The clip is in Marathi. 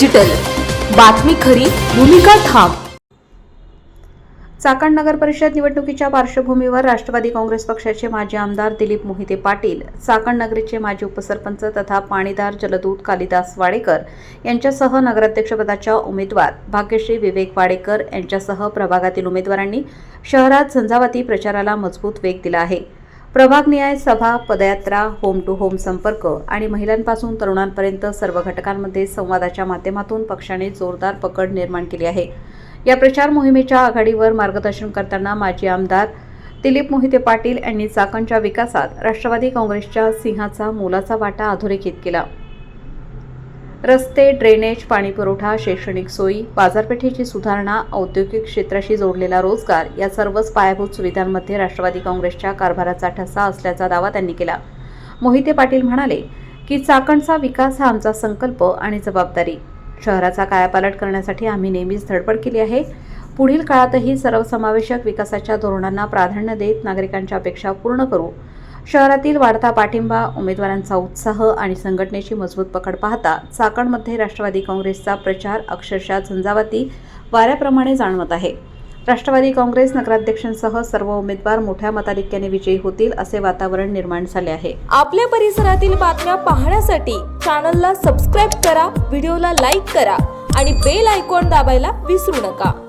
डिजिटल. बातमी खरी भूमिका ठाम. चाकण नगर परिषद निवडणुकीच्या पार्श्वभूमीवर राष्ट्रवादी काँग्रेस पक्षाचे माजी आमदार दिलीप मोहिते पाटील चाकण नगरीचे माजी उपसरपंच तथा पाणीदार जलदूत कालिदास वाडेकर यांच्यासह नगराध्यक्षपदाच्या उमेदवार भाग्यश्री विवेक वाडेकर यांच्यासह प्रभागातील उमेदवारांनी शहरात झंझावाती प्रचाराला मजबूत वेग दिला आहे. प्रभागनिहाय सभा पदयात्रा होम टू होम संपर्क आणि महिलांपासून तरुणांपर्यंत सर्व घटकांमध्ये संवादाच्या माध्यमातून पक्षाने जोरदार पकड निर्माण केली आहे. या प्रचार मोहिमेच्या आघाडीवर मार्गदर्शन करताना माजी आमदार दिलीप मोहिते पाटील यांनी चाकणच्या विकासात राष्ट्रवादी काँग्रेसच्या सिंहाचा मोलाचा वाटा अधोरेखित केला. रस्ते ड्रेनेज पाणीपुरवठा शैक्षणिक सोयी बाजारपेठेची सुधारणा औद्योगिक क्षेत्राशी जोडलेला रोजगार या सर्वच पायाभूत सुविधांमध्ये राष्ट्रवादी काँग्रेसच्या कारभाराचा ठसा असल्याचा दावा त्यांनी केला. मोहिते पाटील म्हणाले की चाकणचा विकास हा आमचा संकल्प आणि जबाबदारी. शहराचा कायापालट करण्यासाठी आम्ही नेहमीच धडपड केली आहे. पुढील काळातही सर्वसमावेशक विकासाच्या धोरणांना प्राधान्य देत नागरिकांच्या अपेक्षा पूर्ण करू. शहरातील वाढता पाठिंबा उमेदवारांचा उत्साह आणि संघटनेची मजबूत पकड पाहता चाकणमध्ये राष्ट्रवादी काँग्रेसचा प्रचार अक्षरशः झंझावाती वाऱ्याप्रमाणे जाणवत आहे. राष्ट्रवादी काँग्रेस नगराध्यक्षांसह सर्व उमेदवार मोठ्या मताधिक्याने विजयी होतील असे वातावरण निर्माण झाले आहे. आपल्या परिसरातील बातम्या पाहण्यासाठी चॅनलला सबस्क्राईब करा व्हिडिओला लाईक करा आणि बेल आयकॉन दाबायला विसरू नका.